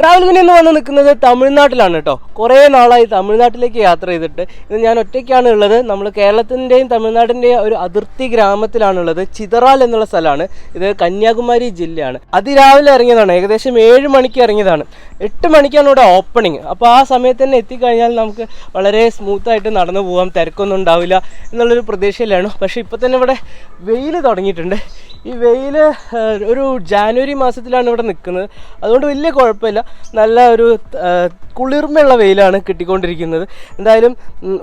ട്രാവലിങ്ങിന് ഇന്ന് വന്ന് നിൽക്കുന്നത് തമിഴ്നാട്ടിലാണ് കേട്ടോ. കുറേ നാളായി തമിഴ്നാട്ടിലേക്ക് യാത്ര ചെയ്തിട്ട്. ഇത് ഞാൻ ഒറ്റയ്ക്കാണ് ഉള്ളത്. നമ്മൾ കേരളത്തിന്റെയും തമിഴ്നാടിന്റെയും ഒരു അതിർത്തി ഗ്രാമത്തിലാണുള്ളത് ചിതറാൽ എന്നുള്ള സ്ഥലമാണ്. ഇത് കന്യാകുമാരി ജില്ലയാണ്. അതിരാവിലെ ഇറങ്ങിയതാണ്. ഏകദേശം ഏഴ് മണിക്ക് ഇറങ്ങിയതാണ്. എട്ട് മണിക്കാണ് ഇവിടെ ഓപ്പണിങ് അപ്പോൾ ആ സമയത്ത് തന്നെ എത്തിക്കഴിഞ്ഞാൽ നമുക്ക് വളരെ സ്മൂത്തായിട്ട് നടന്നു പോകാം. തിരക്കൊന്നും ഉണ്ടാവില്ല എന്നുള്ളൊരു പ്രതീക്ഷയിലാണ്. പക്ഷേ ഇപ്പോൾ തന്നെ ഇവിടെ വെയിൽ തുടങ്ങിയിട്ടുണ്ട്. ഈ വെയിൽ ഒരു ജാനുവരി മാസത്തിലാണ് ഇവിടെ നിൽക്കുന്നത്. അതുകൊണ്ട് വലിയ കുഴപ്പമില്ല. നല്ല ഒരു കുളിർമയുള്ള വെയിലാണ് കിട്ടിക്കൊണ്ടിരിക്കുന്നത്. എന്തായാലും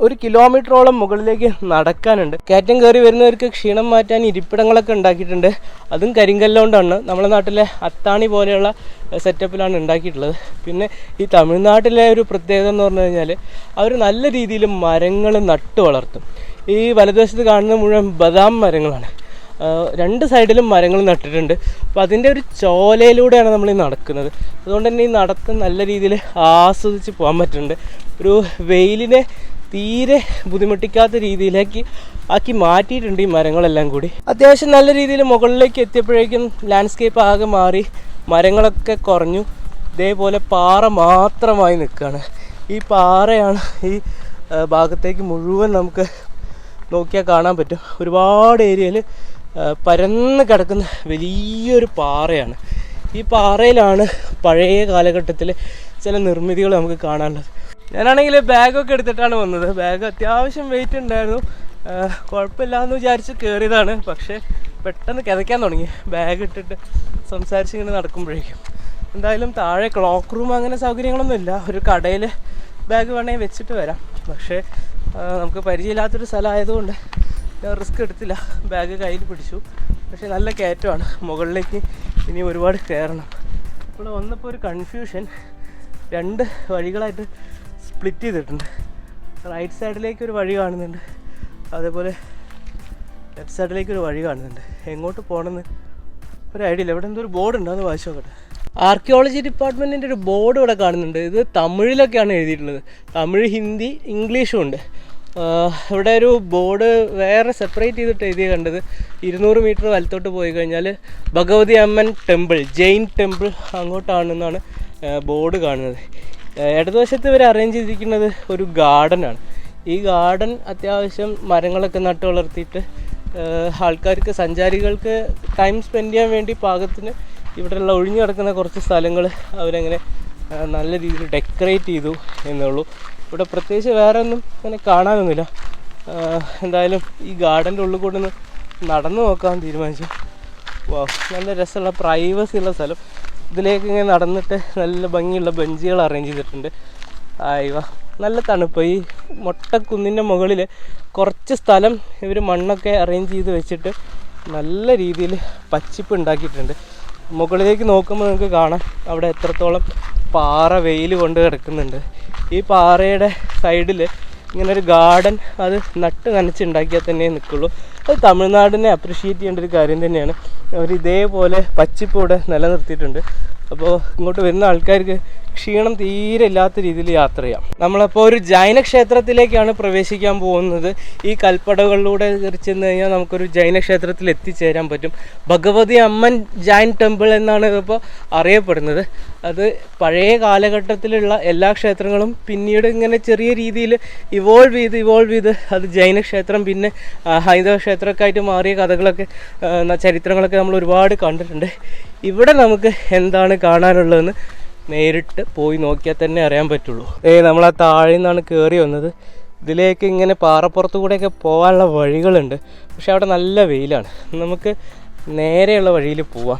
ഒരു കിലോമീറ്ററോളം മുകളിലേക്ക് നടക്കാനുണ്ട്. കയറ്റം കയറി വരുന്നവർക്ക് ക്ഷീണം മാറ്റാൻ ഇരിപ്പിടങ്ങളൊക്കെ ഉണ്ടാക്കിയിട്ടുണ്ട്. അതും കരിങ്കല്ലുകൊണ്ടാണ് നമ്മുടെ നാട്ടിലെ അത്താണി പോലെയുള്ള സെറ്റപ്പിലാണ് ഉണ്ടാക്കിയിട്ടുള്ളത്. പിന്നെ ഈ തമിഴ്നാട്ടിലെ ഒരു പ്രത്യേകത എന്ന് പറഞ്ഞു കഴിഞ്ഞാൽ അവർ നല്ല രീതിയിൽ മരങ്ങൾ നട്ടു വളർത്തും ഈ വലതുവശത്ത് കാണുന്ന മുഴുവൻ ബദാം മരങ്ങളാണ്. രണ്ട് സൈഡിലും മരങ്ങൾ നട്ടിട്ടുണ്ട്. അപ്പോൾ അതിന്റെ ഒരു ചോലയിലൂടെയാണ് നമ്മൾ ഈ നടക്കുന്നത്. അതുകൊണ്ട് തന്നെ ഈ നടത്തം നല്ല രീതിയിൽ ആസ്വദിച്ച് പോകാൻ പറ്റുന്നുണ്ട്. ഒരു വെയിലിനെ തീരെ ബുദ്ധിമുട്ടിക്കാത്ത രീതിയിലേക്ക് ആക്കി മാറ്റിയിട്ടുണ്ട് ഈ മരങ്ങളെല്ലാം കൂടി. അത്യാവശ്യം നല്ല രീതിയിൽ മുകളിലേക്ക് എത്തിയപ്പോഴേക്കും ലാൻഡ്സ്കേപ്പ് ആകെ മാറി. മരങ്ങളൊക്കെ കുറഞ്ഞു. ഇതേപോലെ പാറ മാത്രമായി നിൽക്കുകയാണ്. ഈ പാറയാണ് ഈ ഭാഗത്തേക്ക് മുഴുവൻ നമുക്ക് നോക്കിയാൽ കാണാൻ പറ്റും. ഒരുപാട് ഏരിയയിൽ പരന്ന് കിടക്കുന്ന വലിയൊരു പാറയാണ്. ഈ പാറയിലാണ് പഴയ കാലഘട്ടത്തിലെ ചില നിർമ്മിതികൾ നമുക്ക് കാണാനുള്ളത്. ഞാനാണെങ്കിൽ ബാഗൊക്കെ എടുത്തിട്ടാണ് വന്നത്. ബാഗ് അത്യാവശ്യം വെയിറ്റ് ഉണ്ടായിരുന്നു. കുഴപ്പമില്ലാന്ന് വിചാരിച്ച് കയറിയതാണ് പക്ഷേ പെട്ടെന്ന് കിതയ്ക്കാൻ തുടങ്ങി. ബാഗ് ഇട്ടിട്ട് സംസാരിച്ച് ഇങ്ങനെ നടക്കുമ്പോഴേക്കും. എന്തായാലും താഴെ ക്ലോക്ക് റൂം അങ്ങനെ സൗകര്യങ്ങളൊന്നും ഇല്ല ഒരു കടയിൽ ബാഗ് വേണമെങ്കിൽ വെച്ചിട്ട് വരാം. പക്ഷേ നമുക്ക് പരിചയമില്ലാത്തൊരു സ്ഥലമായതുകൊണ്ട് ഞാൻ റിസ്ക് എടുത്തില്ല. ബാഗ് കയ്യിൽ പിടിച്ചു. പക്ഷേ നല്ല കയറ്റമാണ്. മുകളിലേക്ക് ഇനി ഒരുപാട് കയറണം. ഇവിടെ വന്നപ്പോൾ ഒരു കൺഫ്യൂഷൻ രണ്ട് വഴികളായിട്ട് സ്പ്ലിറ്റ് ചെയ്തിട്ടുണ്ട്. റൈറ്റ് സൈഡിലേക്ക് ഒരു വഴി കാണുന്നുണ്ട്. അതേപോലെ ലെഫ്റ്റ് സൈഡിലേക്ക് ഒരു വഴി കാണുന്നുണ്ട്. എങ്ങോട്ട് പോകണമെന്ന് ഒരു ഐഡിയ ഇല്ല. ഇവിടെ എന്തോ ഒരു ബോർഡ് ഉണ്ട്? അത് വായിച്ചു നോക്കട്ടെ. ആർക്കിയോളജി ഡിപ്പാർട്ട്മെന്റിന്റെ ഒരു ബോർഡ് ഇവിടെ കാണുന്നുണ്ട്. ഇത് തമിഴിലൊക്കെയാണ് എഴുതിയിട്ടുള്ളത്. തമിഴ് ഹിന്ദി ഇംഗ്ലീഷും ഉണ്ട്. ഇവിടെ ഒരു ബോർഡ് വേറെ സെപ്പറേറ്റ് ചെയ്തിട്ട് എഴുതിയ കണ്ടത്. ഇരുന്നൂറ് മീറ്റർ വലത്തോട്ട് പോയി കഴിഞ്ഞാൽ ഭഗവതി അമ്മൻ ടെമ്പിൾ ജെയിൻ ടെമ്പിൾ അങ്ങോട്ടാണെന്നാണ് ബോർഡ് കാണുന്നത്. ഇടതുവശത്ത് ഇവർ അറേഞ്ച് ചെയ്തിരിക്കുന്നത് ഒരു ഗാർഡനാണ് ഈ ഗാർഡൻ അത്യാവശ്യം മരങ്ങളൊക്കെ നട്ടു വളർത്തിയിട്ട് ആൾക്കാർക്ക് സഞ്ചാരികൾക്ക് ടൈം സ്പെൻഡ് ചെയ്യാൻ വേണ്ടി പാകത്തിന് ഇവിടെയുള്ള ഒഴിഞ്ഞു കിടക്കുന്ന കുറച്ച് സ്ഥലങ്ങൾ അവരങ്ങനെ നല്ല രീതിയിൽ ഡെക്കറേറ്റ് ചെയ്തു എന്നുള്ളൂ ഇവിടെ പ്രത്യേകിച്ച് വേറെ ഒന്നും അങ്ങനെ കാണാനൊന്നുമില്ല എന്തായാലും ഈ ഗാർഡന്റെ ഉള്ളിൽ കൂടെ ഒന്ന് നടന്നു നോക്കാൻ തീരുമാനിച്ചു. വാ നല്ല രസമുള്ള പ്രൈവസി ഉള്ള സ്ഥലം. ഇതിലേക്ക് ഇങ്ങനെ നടന്നിട്ട് നല്ല ഭംഗിയുള്ള ബെഞ്ചുകൾ അറേഞ്ച് ചെയ്തിട്ടുണ്ട്. ആയിവ നല്ല തണുപ്പ്. ഈ മൊട്ടക്കുന്നിന്റെ മുകളിൽ കുറച്ച് സ്ഥലം ഇവർ മണ്ണൊക്കെ അറേഞ്ച് ചെയ്ത് വെച്ചിട്ട് നല്ല രീതിയിൽ പച്ചിപ്പ് ഉണ്ടാക്കിയിട്ടുണ്ട്. മുകളിലേക്ക് നോക്കുമ്പോൾ നിങ്ങൾക്ക് കാണാം. അവിടെ എത്രത്തോളം പാറ വെയിൽ കൊണ്ട് കിടക്കുന്നുണ്ട്. ഈ പാറയുടെ സൈഡിൽ ഇങ്ങനെ ഒരു ഗാർഡൻ അത് നട്ട് നനച്ചുണ്ടാക്കിയാൽ തന്നെ നിൽക്കുള്ളൂ അത് തമിഴ്നാടിനെ അപ്രീഷിയേറ്റ് ചെയ്യേണ്ട ഒരു കാര്യം തന്നെയാണ്. അവർ ഇതേപോലെ പച്ചിപ്പ് ഇവിടെ നിലനിർത്തിയിട്ടുണ്ട്. അപ്പോൾ ഇങ്ങോട്ട് വരുന്ന ആൾക്കാർക്ക് ക്ഷീണം തീരെ ഇല്ലാത്ത രീതിയിൽ യാത്ര ചെയ്യാം. നമ്മളപ്പോൾ ഒരു ജൈന ക്ഷേത്രത്തിലേക്കാണ് പ്രവേശിക്കാൻ പോകുന്നത്. ഈ കൽപ്പടകളിലൂടെ ചെന്ന് കഴിഞ്ഞാൽ നമുക്കൊരു ജൈന ക്ഷേത്രത്തിൽ എത്തിച്ചേരാൻ പറ്റും. ഭഗവതി അമ്മൻ ജൈൻ ടെമ്പിൾ എന്നാണ് ഇതിപ്പോൾ അറിയപ്പെടുന്നത്. അത് പഴയ കാലഘട്ടത്തിലുള്ള എല്ലാ ക്ഷേത്രങ്ങളും പിന്നീട് ഇങ്ങനെ ചെറിയ രീതിയിൽ ഇവോൾവ് ചെയ്ത് ഇവോൾവ് ചെയ്ത് അത് ജൈന ക്ഷേത്രം പിന്നെ ഹൈന്ദവ ക്ഷേത്രമൊക്കെ ആയിട്ട് മാറിയ കഥകളൊക്കെ ചരിത്രങ്ങളൊക്കെ നമ്മൾ ഒരുപാട് കണ്ടിട്ടുണ്ട്. ഇവിടെ നമുക്ക് എന്താണ് കാണാനുള്ളതെന്ന് നേരിട്ട് പോയി നോക്കിയാൽ തന്നെ അറിയാൻ പറ്റുള്ളൂ. ഏ നമ്മൾ ആ താഴെ നിന്നാണ് കയറി വന്നത്. ഇതിലേക്ക് ഇങ്ങനെ പാറപ്പുറത്തു കൂടെയൊക്കെ പോകാനുള്ള വഴികളുണ്ട്. പക്ഷെ അവിടെ നല്ല വെയിലാണ്. നമുക്ക് നേരെയുള്ള വഴിയിൽ പോവാം.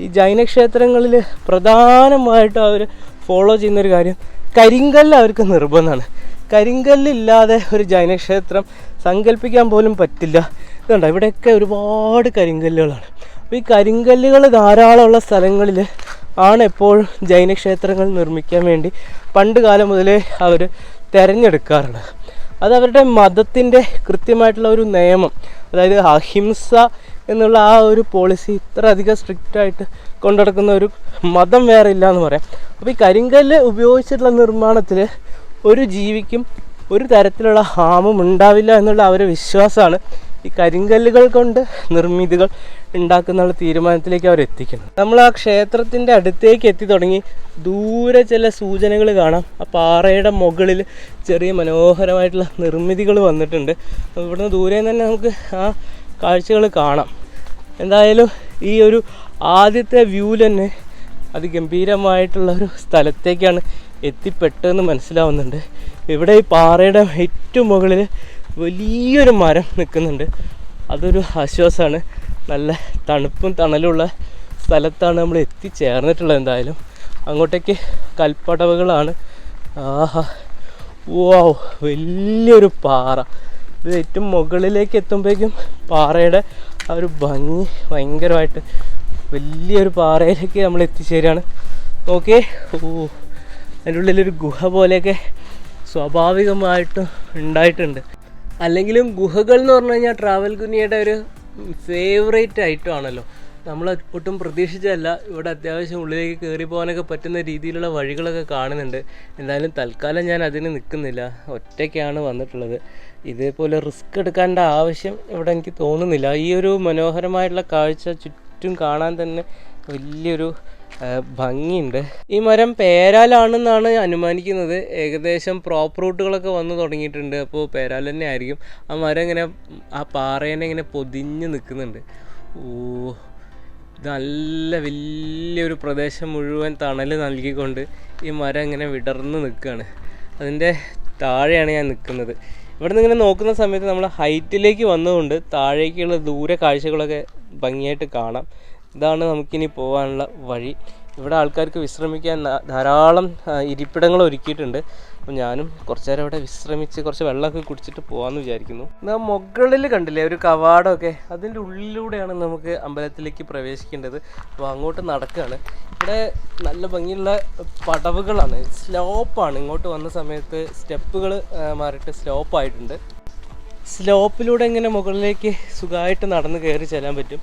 ഈ ജൈനക്ഷേത്രങ്ങളിൽ പ്രധാനമായിട്ടും അവർ ഫോളോ ചെയ്യുന്നൊരു കാര്യം കരിങ്കല്ല് അവർക്ക് നിർബന്ധമാണ്. കരിങ്കല്ലില്ലാതെ ഒരു ജൈനക്ഷേത്രം സങ്കല്പിക്കാൻ പോലും പറ്റില്ല. ഇതുണ്ട്? ഇവിടെയൊക്കെ ഒരുപാട് കരിങ്കല്ലുകളാണ്. അപ്പോൾ ഈ കരിങ്കല്ലുകൾ ധാരാളമുള്ള സ്ഥലങ്ങളിൽ ആണ് എപ്പോഴും ജൈനക്ഷേത്രങ്ങൾ നിർമ്മിക്കാൻ വേണ്ടി പണ്ട് കാലം മുതലേ അവർ തിരഞ്ഞെടുക്കാറുള്ളത് അത് അവരുടെ മതത്തിന്റെ കൃത്യമായിട്ടുള്ള ഒരു നിയമം അതായത് അഹിംസ എന്നുള്ള ആ ഒരു പോളിസി ഇത്ര അധികം സ്ട്രിക്റ്റായിട്ട് കൊണ്ടുനടക്കുന്ന ഒരു മതം വേറെ ഇല്ല എന്ന് പറയാം. അപ്പോൾ ഈ കരിങ്കല്ല് ഉപയോഗിച്ചിട്ടുള്ള നിർമ്മാണത്തിൽ ഒരു ജീവിക്കും ഒരു തരത്തിലുള്ള ഹാമും ഉണ്ടാവില്ല എന്നുള്ള അവരുടെ വിശ്വാസമാണ് ഈ കരിങ്കല്ലുകൾ കൊണ്ട് നിർമ്മിതികൾ ഉണ്ടാക്കുന്ന തീരുമാനത്തിലേക്ക് അവർ എത്തിക്കുന്നത് നമ്മൾ ആ ക്ഷേത്രത്തിന്റെ അടുത്തേക്ക് എത്തി തുടങ്ങി ദൂരെ ചില സൂചനകൾ കാണാം. ആ പാറയുടെ മുകളിൽ ചെറിയ മനോഹരമായിട്ടുള്ള നിർമ്മിതികൾ വന്നിട്ടുണ്ട്. ഇവിടുന്ന് ദൂരെ തന്നെ നമുക്ക് ആ കാഴ്ചകൾ കാണാം. എന്തായാലും ഈ ഒരു ആദ്യത്തെ വ്യൂ തന്നെ അതിഗംഭീരമായിട്ടുള്ള ഒരു സ്ഥലത്തേക്കാണ് എത്തിപ്പെട്ടതെന്ന് മനസ്സിലാവുന്നുണ്ട്. ഇവിടെ ഈ പാറയുടെ ഏറ്റവും മുകളിൽ വലിയൊരു മരം നിൽക്കുന്നുണ്ട്. അതൊരു ആശ്വാസമാണ്. നല്ല തണുപ്പും തണലുള്ള സ്ഥലത്താണ് നമ്മൾ എത്തിച്ചേർന്നിട്ടുള്ളത് എന്തായാലും. അങ്ങോട്ടേക്ക് കൽപ്പടവുകളാണ്. ആഹാ. വാവ് വലിയൊരു പാറ. ഇത് ഏറ്റവും മുകളിലേക്ക് എത്തുമ്പോഴേക്കും പാറയുടെ ആ ഒരു ഭംഗി ഭയങ്കരമായിട്ട് വലിയൊരു പാറയിലേക്ക് നമ്മൾ എത്തിച്ചേരുകയാണ്. ഓക്കെ ഓ അതിന്റെ ഉള്ളിലൊരു ഗുഹ പോലെയൊക്കെ സ്വാഭാവികമായിട്ടും ഉണ്ടായിട്ടുണ്ട്. അല്ലെങ്കിലും ഗുഹകൾ എന്ന് പറഞ്ഞു കഴിഞ്ഞാൽ ട്രാവൽ ഗുനിയുടെ ഒരു ഫേവറേറ്റ് ഐറ്റം ആണല്ലോ നമ്മൾ ഒട്ടും പ്രതീക്ഷിച്ചല്ല ഇവിടെ അത്യാവശ്യം ഉള്ളിലേക്ക് കയറി പോകാനൊക്കെ പറ്റുന്ന രീതിയിലുള്ള വഴികളൊക്കെ കാണുന്നുണ്ട്. എന്തായാലും തൽക്കാലം ഞാൻ അതിന് നിൽക്കുന്നില്ല. ഒറ്റയ്ക്കാണ് വന്നിട്ടുള്ളത്. ഇതേപോലെ റിസ്ക് എടുക്കേണ്ട ആവശ്യം ഇവിടെ എനിക്ക് തോന്നുന്നില്ല. ഈ ഒരു മനോഹരമായിട്ടുള്ള കാഴ്ച ചുറ്റും കാണാൻ തന്നെ വലിയൊരു ഭംഗിയുണ്ട്. ഈ മരം പേരാലാണെന്നാണ് അനുമാനിക്കുന്നത്. ഏകദേശം പ്രോപ്പർ റൂട്ടുകളൊക്കെ വന്നു തുടങ്ങിയിട്ടുണ്ട്. അപ്പോൾ പേരാൽ തന്നെ ആയിരിക്കും. ആ മരം ഇങ്ങനെ ആ പാറേനെ ഇങ്ങനെ പൊതിഞ്ഞ് നിൽക്കുന്നുണ്ട്. ഓ നല്ല വലിയൊരു പ്രദേശം മുഴുവൻ തണൽ നൽകിക്കൊണ്ട് ഈ മരം ഇങ്ങനെ വിടർന്ന് നിൽക്കുകയാണ്. അതിന്റെ താഴെയാണ് ഞാൻ നിൽക്കുന്നത്. ഇവിടെ നിന്ന് ഇങ്ങനെ നോക്കുന്ന സമയത്ത് നമ്മൾ ഹൈറ്റിലേക്ക് വന്നതുകൊണ്ട് താഴേക്കുള്ള ദൂര കാഴ്ചകളൊക്കെ ഭംഗിയായിട്ട് കാണാം. ഇതാണ് നമുക്കിനി പോകാനുള്ള വഴി. ഇവിടെ ആൾക്കാർക്ക് വിശ്രമിക്കാൻ ധാരാളം ഇരിപ്പിടങ്ങൾ ഒരുക്കിയിട്ടുണ്ട്. അപ്പോൾ ഞാനും കുറച്ച് നേരം ഇവിടെ വിശ്രമിച്ച് കുറച്ച് വെള്ളമൊക്കെ കുടിച്ചിട്ട് പോകാമെന്ന് വിചാരിക്കുന്നു. എന്നാൽ മുകളിൽ കണ്ടില്ലേ ഒരു കവാടമൊക്കെ. അതിന്റെ ഉള്ളിലൂടെയാണ് നമുക്ക് അമ്പലത്തിലേക്ക് പ്രവേശിക്കേണ്ടത്. അപ്പോൾ അങ്ങോട്ട് നടക്കുകയാണ് ഇവിടെ നല്ല ഭംഗിയുള്ള പടവുകളാണ്. സ്ലോപ്പാണ്. ഇങ്ങോട്ട് വന്ന സമയത്ത് സ്റ്റെപ്പുകൾ മാറിയിട്ട് സ്ലോപ്പായിട്ടുണ്ട്. സ്ലോപ്പിലൂടെ ഇങ്ങനെ മുകളിലേക്ക് സുഖമായിട്ട് നടന്ന് കയറി ചെല്ലാൻ പറ്റും.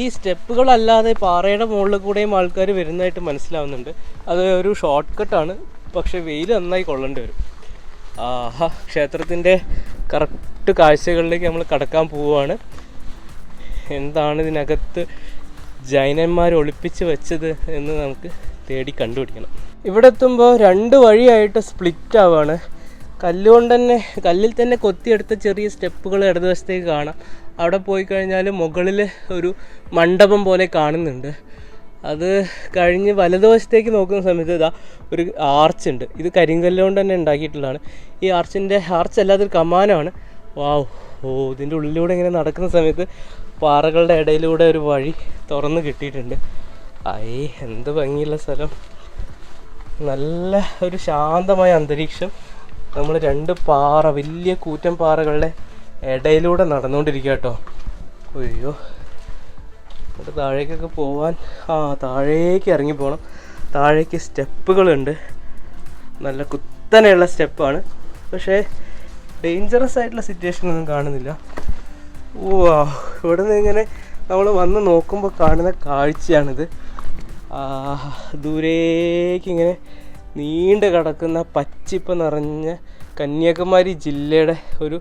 ഈ സ്റ്റെപ്പുകളല്ലാതെ പാറയുടെ മുകളിൽ കൂടെയും ആൾക്കാർ വരുന്നതായിട്ട് മനസ്സിലാവുന്നുണ്ട്. അത് ഒരു ഷോർട്ട് കട്ടാണ് പക്ഷേ വെയിൽ നന്നായി കൊള്ളേണ്ടി വരും. ആഹാ ക്ഷേത്രത്തിന്റെ കറക്റ്റ് കാഴ്ചകളിലേക്ക് നമ്മൾ കടക്കാൻ പോവുകയാണ്. എന്താണ് ഇതിനകത്ത് ജൈനന്മാർ ഒളിപ്പിച്ച് വെച്ചത് എന്ന് നമുക്ക് തേടി കണ്ടുപിടിക്കണം. ഇവിടെ എത്തുമ്പോൾ രണ്ട് വഴിയായിട്ട് സ്പ്ലിറ്റ് ആവുകയാണ് കല്ലുകൊണ്ട് തന്നെ കല്ലിൽ തന്നെ കൊത്തിയെടുത്ത ചെറിയ സ്റ്റെപ്പുകൾ ഇടതുവശത്തേക്ക് കാണാം. അവിടെ പോയി കഴിഞ്ഞാൽ മുകളിൽ ഒരു മണ്ഡപം പോലെ കാണുന്നുണ്ട്. അത് കഴിഞ്ഞ് വലതുവശത്തേക്ക് നോക്കുന്ന സമയത്ത് ഇതാ ഒരു ആർച്ച് ഉണ്ട്. ഇത് കരിങ്കല്ലുകൊണ്ട് തന്നെ ഉണ്ടാക്കിയിട്ടുള്ളതാണ്. ഈ ആർച്ചിന്റെ ആർച്ച് അല്ലാതെ ഒരു കമാനമാണ് വാവ് ഓ ഇതിന്റെ ഉള്ളിലൂടെ ഇങ്ങനെ നടക്കുന്ന സമയത്ത് പാറകളുടെ ഇടയിലൂടെ ഒരു വഴി തുറന്ന് കിട്ടിയിട്ടുണ്ട്. ഐ എന്ത് ഭംഗിയുള്ള സ്ഥലം. നല്ല ഒരു ശാന്തമായ അന്തരീക്ഷം. നമ്മൾ രണ്ട് പാറ വലിയ കൂറ്റൻ പാറകളുടെ ഇടയിലൂടെ നടന്നുകൊണ്ടിരിക്കുക കേട്ടോ. അയ്യോ. എന്നിട്ട് താഴേക്കൊക്കെ പോവാൻ ആ താഴേക്ക് ഇറങ്ങി പോകണം താഴേക്ക് സ്റ്റെപ്പുകളുണ്ട്. നല്ല കുത്തനെയുള്ള സ്റ്റെപ്പാണ്. പക്ഷേ ഡേഞ്ചറസ് ആയിട്ടുള്ള സിറ്റുവേഷൻ ഒന്നും കാണുന്നില്ല. ഓ ഇവിടെ നിന്ന് ഇങ്ങനെ നമ്മൾ വന്ന് നോക്കുമ്പോൾ കാണുന്ന കാഴ്ചയാണിത്. ആ ദൂരേക്ക് ഇങ്ങനെ നീണ്ടു കിടക്കുന്ന പച്ചിപ്പ് നിറഞ്ഞ കന്യാകുമാരി ജില്ലയുടെ ഒരു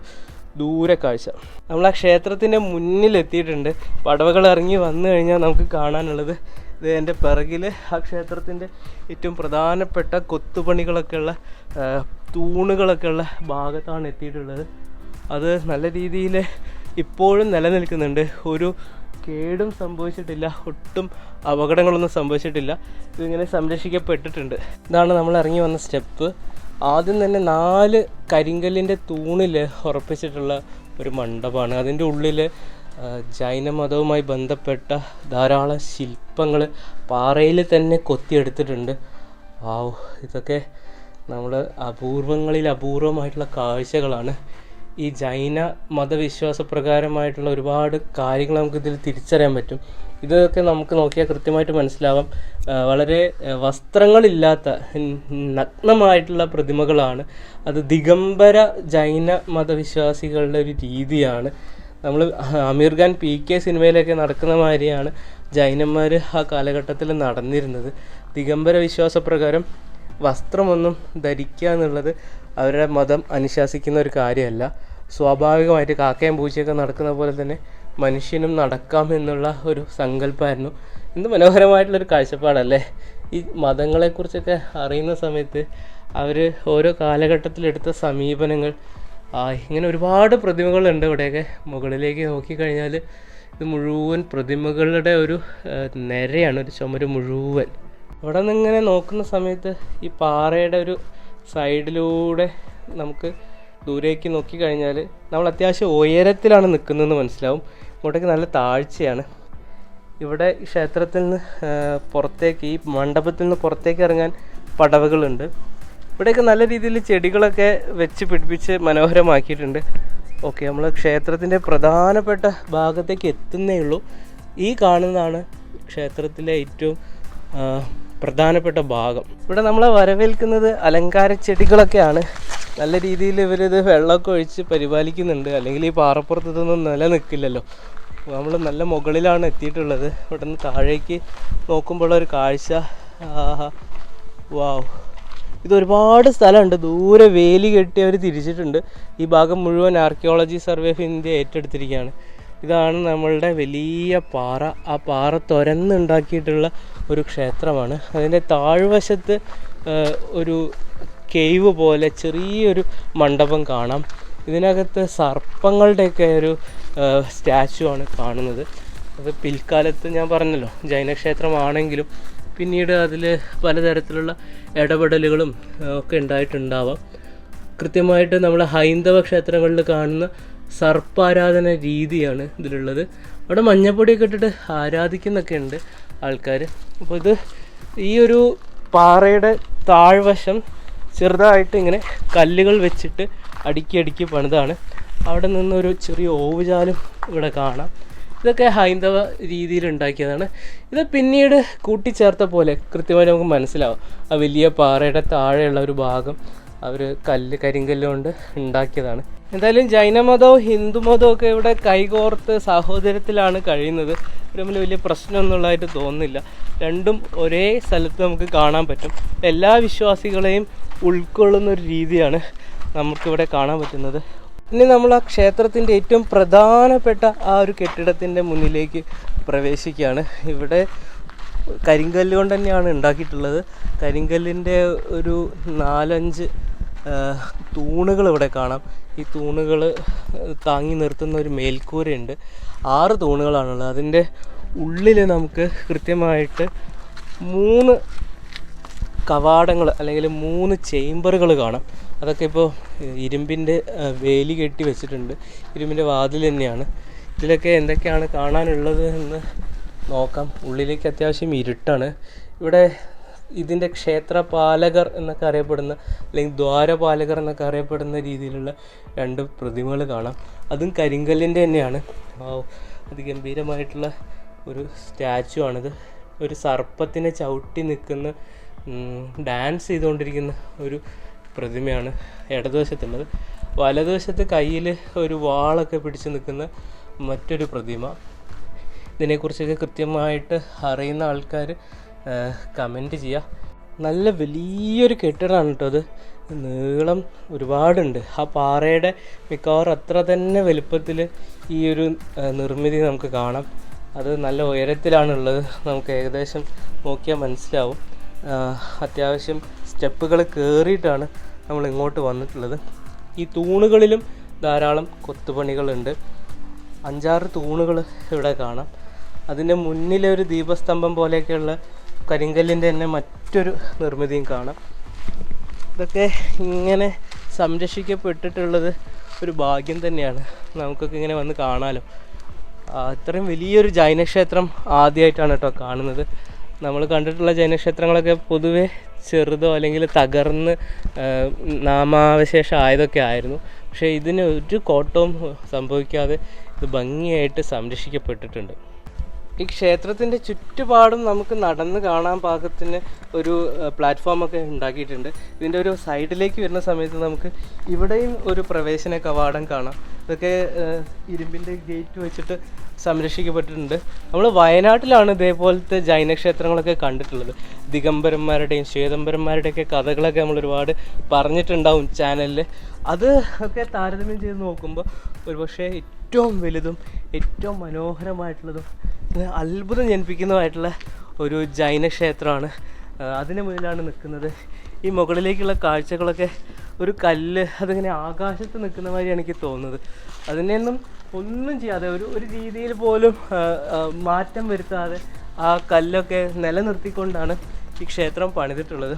ദൂര കാഴ്ച നമ്മൾ ആ ക്ഷേത്രത്തിന്റെ മുന്നിലെത്തിയിട്ടുണ്ട് പടവകൾ ഇറങ്ങി വന്നു കഴിഞ്ഞാൽ നമുക്ക് കാണാനുള്ളത് ഇത് എന്റെ പിറകിൽ ആ ക്ഷേത്രത്തിന്റെ ഏറ്റവും പ്രധാനപ്പെട്ട കൊത്തുപണികളൊക്കെ ഉള്ള തൂണുകളൊക്കെ ഉള്ള ഭാഗത്താണ് എത്തിയിട്ടുള്ളത്. അത് നല്ല രീതിയിൽ ഇപ്പോഴും നിലനിൽക്കുന്നുണ്ട്. ഒരു കേടും സംഭവിച്ചിട്ടില്ല ഒട്ടും അപകടങ്ങളൊന്നും സംഭവിച്ചിട്ടില്ല. ഇതിങ്ങനെ സംരക്ഷിക്കപ്പെട്ടിട്ടുണ്ട്. ഇതാണ് നമ്മൾ ഇറങ്ങി വന്ന സ്റ്റെപ്പ്. ആദ്യം തന്നെ നാല് കരിങ്കല്ലിന്റെ തൂണിൽ ഉറപ്പിച്ചിട്ടുള്ള ഒരു മണ്ഡപമാണ്. അതിന്റെ ഉള്ളിൽ ജൈനമതവുമായി ബന്ധപ്പെട്ട ധാരാളം ശില്പങ്ങൾ പാറയിൽ തന്നെ കൊത്തിയെടുത്തിട്ടുണ്ട്. വാവ് ഇതൊക്കെ നമ്മൾ അപൂർവങ്ങളിൽ അപൂർവമായിട്ടുള്ള കാഴ്ചകളാണ്. ഈ ജൈന മതവിശ്വാസ പ്രകാരമായിട്ടുള്ള ഒരുപാട് കാര്യങ്ങൾ നമുക്ക് ഇതിൽ തിരിച്ചറിയാൻ പറ്റും. ഇതൊക്കെ നമുക്ക് നോക്കിയാൽ കൃത്യമായിട്ട് മനസ്സിലാവാം. വളരെ വസ്ത്രങ്ങളില്ലാത്ത നഗ്നമായിട്ടുള്ള പ്രതിമകളാണ്. അത് ദിഗംബര ജൈന മതവിശ്വാസികളുടെ ഒരു രീതിയാണ്. നമ്മൾ അമീർ ഖാൻ പി കെ സിനിമയിലൊക്കെ നടക്കുന്ന മാതിരിയാണ് ജൈനന്മാർ ആ കാലഘട്ടത്തിൽ നടന്നിരുന്നത്. ദിഗംബര വിശ്വാസപ്രകാരം വസ്ത്രമൊന്നും ധരിക്കുക എന്നുള്ളത് അവരുടെ മതം അനുശാസിക്കുന്ന ഒരു കാര്യമല്ല. സ്വാഭാവികമായിട്ട് കാക്കയും പൂച്ചയൊക്കെ നടക്കുന്ന പോലെ തന്നെ മനുഷ്യനും നടക്കാം എന്നുള്ള ഒരു സങ്കല്പമായിരുന്നു. എന്ത് മനോഹരമായിട്ടുള്ളൊരു കാഴ്ചപ്പാടല്ലേ? ഈ മതങ്ങളെക്കുറിച്ചൊക്കെ അറിയുന്ന സമയത്ത് അവർ ഓരോ കാലഘട്ടത്തിലെടുത്ത സമീപനങ്ങൾ ഇങ്ങനെ ഒരുപാട് പ്രതിമകളുണ്ട് ഇവിടെയൊക്കെ. മുകളിലേക്ക് നോക്കിക്കഴിഞ്ഞാൽ ഇത് മുഴുവൻ പ്രതിമകളുടെ ഒരു നിരയാണ് ഒരു ചുമര് മുഴുവൻ. ഇവിടെ നിന്ന് ഇങ്ങനെ നോക്കുന്ന സമയത്ത് ഈ പാറയുടെ ഒരു സൈഡിലൂടെ നമുക്ക് ദൂരേക്ക് നോക്കിക്കഴിഞ്ഞാൽ നമ്മൾ അത്യാവശ്യം ഉയരത്തിലാണ് നിൽക്കുന്നതെന്ന് മനസ്സിലാവും. ഇങ്ങോട്ടേക്ക് നല്ല താഴ്ചയാണ്. ഇവിടെ ക്ഷേത്രത്തിൽ നിന്ന് പുറത്തേക്ക് ഈ മണ്ഡപത്തിൽ നിന്ന് പുറത്തേക്ക് ഇറങ്ങാൻ പടവുകളുണ്ട്. ഇവിടെയൊക്കെ നല്ല രീതിയിൽ ചെടികളൊക്കെ വെച്ച് പിടിപ്പിച്ച് മനോഹരമാക്കിയിട്ടുണ്ട്. ഓക്കെ നമ്മൾ ക്ഷേത്രത്തിന്റെ പ്രധാനപ്പെട്ട ഭാഗത്തേക്ക് എത്തുന്നേ ഉള്ളൂ. ഈ കാണുന്നതാണ് ക്ഷേത്രത്തിലെ ഏറ്റവും പ്രധാനപ്പെട്ട ഭാഗം. ഇവിടെ നമ്മളെ വരവേൽക്കുന്നത് അലങ്കാര ചെടികളൊക്കെയാണ്. നല്ല രീതിയിൽ ഇവരിത് വെള്ളമൊക്കെ ഒഴിച്ച് പരിപാലിക്കുന്നുണ്ട്. അല്ലെങ്കിൽ ഈ പാറപ്പുറത്ത് ഇതൊന്നും നിലനിൽക്കില്ലല്ലോ. നമ്മൾ നല്ല മുകളിലാണ് എത്തിയിട്ടുള്ളത്. ഇവിടെ നിന്ന് താഴേക്ക് നോക്കുമ്പോൾ ഒരു കാഴ്ച. വാവ്. ഇത് ഒരുപാട് സ്ഥലമുണ്ട്. ദൂരെ വേലി കെട്ടി അവർ തിരിച്ചിട്ടുണ്ട്. ഈ ഭാഗം മുഴുവൻ ആർക്കിയോളജി സർവേ ഓഫ് ഇന്ത്യ ഏറ്റെടുത്തിരിക്കുകയാണ്. ഇതാണ് നമ്മളുടെ വലിയ പാറ. ആ പാറ തുരന്നുണ്ടാക്കിയിട്ടുള്ള ഒരു ക്ഷേത്രമാണ്. അതിന്റെ താഴ്വശത്ത് ഒരു കേവ് പോലെ ചെറിയൊരു മണ്ഡപം കാണാം. ഇതിനകത്ത് സർപ്പങ്ങളുടെയൊക്കെ ഒരു സ്റ്റാച്ചു ആണ് കാണുന്നത്. അത് പിൽക്കാലത്ത് ഞാൻ പറഞ്ഞല്ലോ ജൈനക്ഷേത്രമാണെങ്കിലും പിന്നീട് അതിൽ പലതരത്തിലുള്ള ഇടപെടലുകളും ഒക്കെ ഉണ്ടായിട്ടുണ്ടാവാം. കൃത്യമായിട്ട് നമ്മൾ ഹൈന്ദവ ക്ഷേത്രങ്ങളിൽ കാണുന്ന സർപ്പാരാധന രീതിയാണ് ഇതിലുള്ളത്. അവിടെ മഞ്ഞപ്പൊടിയൊക്കെ ഇട്ടിട്ട് ആരാധിക്കുന്നൊക്കെ ഉണ്ട്. ആൾക്കാർ അപ്പോൾ ഇത് ഈ ഒരു പാറയുടെ താഴ്വശം ചെറുതായിട്ട് ഇങ്ങനെ കല്ലുകൾ വെച്ചിട്ട് അടുക്കി അടുക്കി പണിതാണ്. അവിടെ നിന്നൊരു ചെറിയ ഓവുചാലും ഇവിടെ കാണാം. ഇതൊക്കെ ഹൈന്ദവ രീതിയിൽ ഉണ്ടാക്കിയതാണ്. ഇത് പിന്നീട് കൂട്ടിച്ചേർത്ത പോലെ കൃത്യമായി നമുക്ക് മനസ്സിലാവും. ആ വലിയ പാറയുടെ താഴെയുള്ള ഒരു ഭാഗം അവർ കല്ല് കരിങ്കല്ലുകൊണ്ട് ഉണ്ടാക്കിയതാണ്. എന്തായാലും ജൈനമതവും ഹിന്ദുമതവും ഒക്കെ ഇവിടെ കൈകോർത്ത് സഹോദരത്തിലാണ് കഴിയുന്നത്. തമ്മിൽ വലിയ പ്രശ്നമൊന്നുള്ളതായിട്ട് തോന്നുന്നില്ല. രണ്ടും ഒരേ സ്ഥലത്ത് നമുക്ക് കാണാൻ പറ്റും. എല്ലാ വിശ്വാസികളെയും ഉൾക്കൊള്ളുന്ന ഒരു രീതിയാണ് നമുക്കിവിടെ കാണാൻ പറ്റുന്നത്. ഇനി നമ്മൾ ആ ക്ഷേത്രത്തിന്റെ ഏറ്റവും പ്രധാനപ്പെട്ട ആ ഒരു കെട്ടിടത്തിന്റെ മുന്നിലേക്ക് പ്രവേശിക്കുകയാണ്. ഇവിടെ കരിങ്കല്ല് കൊണ്ട് തന്നെയാണ് ഉണ്ടാക്കിയിട്ടുള്ളത്. കരിങ്കല്ലിന്റെ ഒരു നാലഞ്ച് തൂണുകൾ ഇവിടെ കാണാം. ഈ തൂണുകൾ താങ്ങി നിർത്തുന്ന ഒരു മേൽക്കൂരയുണ്ട്. ആറ് തൂണുകളാണുള്ളത്. അതിന്റെ ഉള്ളിൽ നമുക്ക് കൃത്യമായിട്ട് മൂന്ന് കവാടങ്ങൾ അല്ലെങ്കിൽ മൂന്ന് ചേമ്പറുകൾ കാണാം. അതൊക്കെ ഇപ്പോൾ ഇരുമ്പിന്റെ വേലി കെട്ടി വെച്ചിട്ടുണ്ട്. ഇരുമ്പിന്റെ വാതിൽ തന്നെയാണ്. ഇതിലൊക്കെ എന്തൊക്കെയാണ് കാണാനുള്ളത് എന്ന് നോക്കാം. ഉള്ളിലേക്ക് അത്യാവശ്യം ഇരുട്ടാണ്. ഇവിടെ ഇതിന്റെ ക്ഷേത്രപാലകർ എന്നൊക്കെ അറിയപ്പെടുന്ന അല്ലെങ്കിൽ ദ്വാരപാലകർ എന്നൊക്കെ അറിയപ്പെടുന്ന രീതിയിലുള്ള രണ്ട് പ്രതിമകൾ കാണാം. അതും കരിങ്കല്ലിന്റെ തന്നെയാണ്. അത് ഗംഭീരമായിട്ടുള്ള ഒരു സ്റ്റാച്ചു ആണിത്. ഒരു സർപ്പത്തിനെ ചവിട്ടി നിൽക്കുന്ന ഡാൻസ് ചെയ്തുകൊണ്ടിരിക്കുന്ന ഒരു പ്രതിമയാണ് ഇടതുവശത്തുള്ളത്. വലതുവശത്ത് കയ്യിൽ ഒരു വാളൊക്കെ പിടിച്ച് നിൽക്കുന്ന മറ്റൊരു പ്രതിമ. ഇതിനെക്കുറിച്ചൊക്കെ കൃത്യമായിട്ട് അറിയുന്ന ആൾക്കാർ കമന്റ് ചെയ്യുക നല്ല വലിയൊരു കെട്ടിടമാണ് കേട്ടോ അത്. നീളം ഒരുപാടുണ്ട്. ആ പാറയുടെ മിക്കവാറും അത്ര തന്നെ വലുപ്പത്തിൽ ഈ ഒരു നിർമ്മിതി നമുക്ക് കാണാം. അത് നല്ല ഉയരത്തിലാണുള്ളത്. നമുക്ക് ഏകദേശം നോക്കിയാൽ മനസ്സിലാവും. അത്യാവശ്യം സ്റ്റെപ്പുകൾ കയറിയിട്ടാണ് നമ്മൾ ഇങ്ങോട്ട് വന്നിട്ടുള്ളത്. ഈ തൂണുകളിലും ധാരാളം കൊത്തുപണികളുണ്ട്. അഞ്ചാറ് തൂണുകൾ ഇവിടെ കാണാം. അതിന്റെ മുന്നിലെ ഒരു ദീപസ്തംഭം പോലെയൊക്കെയുള്ള കരിങ്കല്ലിന്റെ തന്നെ മറ്റൊരു നിർമ്മിതിയും കാണാം. ഇതൊക്കെ ഇങ്ങനെ സംരക്ഷിക്കപ്പെട്ടിട്ടുള്ളത് ഒരു ഭാഗ്യം തന്നെയാണ്. നമുക്കൊക്കെ ഇങ്ങനെ വന്ന് കാണാലോ. അത്രയും വലിയൊരു ജൈനക്ഷേത്രം ആദ്യമായിട്ടാണ് കേട്ടോ കാണുന്നത്. നമ്മൾ കണ്ടിട്ടുള്ള ജൈനക്ഷേത്രങ്ങളൊക്കെ പൊതുവെ ചെറുതോ അല്ലെങ്കിൽ തകർന്ന് നാമാവശേഷം ആയതൊക്കെ ആയിരുന്നു. പക്ഷേ ഇതിന് ഒരു കോട്ടവും സംഭവിക്കാതെ ഇത് ഭംഗിയായിട്ട് സംരക്ഷിക്കപ്പെട്ടിട്ടുണ്ട്. ഈ ക്ഷേത്രത്തിന്റെ ചുറ്റുപാടും നമുക്ക് നടന്ന് കാണാൻ പാകത്തിന് ഒരു പ്ലാറ്റ്ഫോം ഒക്കെ ഉണ്ടാക്കിയിട്ടുണ്ട്. ഇതിന്റെ ഒരു സൈഡിലേക്ക് വരുന്ന സമയത്ത് നമുക്ക് ഇവിടെയും ഒരു പ്രവേശന കവാടം കാണാം. ഇതൊക്കെ ഇരുമ്പിന്റെ ഗേറ്റ് വെച്ചിട്ട് സംരക്ഷിക്കപ്പെട്ടിട്ടുണ്ട്. നമ്മൾ വയനാട്ടിലാണ് ഇതേപോലത്തെ ജൈനക്ഷേത്രങ്ങളൊക്കെ കണ്ടിട്ടുള്ളത്. ദിഗംബരന്മാരുടെയും ശ്വേതംബരന്മാരുടെയൊക്കെ കഥകളൊക്കെ നമ്മൾ ഒരുപാട് പറഞ്ഞിട്ടുണ്ടാവും ചാനലിൽ അത് ഒക്കെ താരതമ്യം ചെയ്ത് നോക്കുമ്പോൾ ഒരുപക്ഷെ ഏറ്റവും വലുതും ഏറ്റവും മനോഹരമായിട്ടുള്ളതും അത്ഭുതം ജനിപ്പിക്കുന്നതുമായിട്ടുള്ള ഒരു ജൈന ക്ഷേത്രമാണ് അതിന് മുന്നിലാണ് നിൽക്കുന്നത്. ഈ മുകളിലേക്കുള്ള കാഴ്ചകളൊക്കെ ഒരു കല്ല് അതിങ്ങനെ ആകാശത്ത് നിൽക്കുന്ന മാതിരിയാണ് എനിക്ക് തോന്നുന്നത്. അതിനെയൊന്നും ഒന്നും ചെയ്യാതെ ഒരു ഒരു രീതിയിൽ പോലും മാറ്റം വരുത്താതെ ആ കല്ലൊക്കെ നിലനിർത്തിക്കൊണ്ടാണ് ഈ ക്ഷേത്രം പണിതിട്ടുള്ളത്.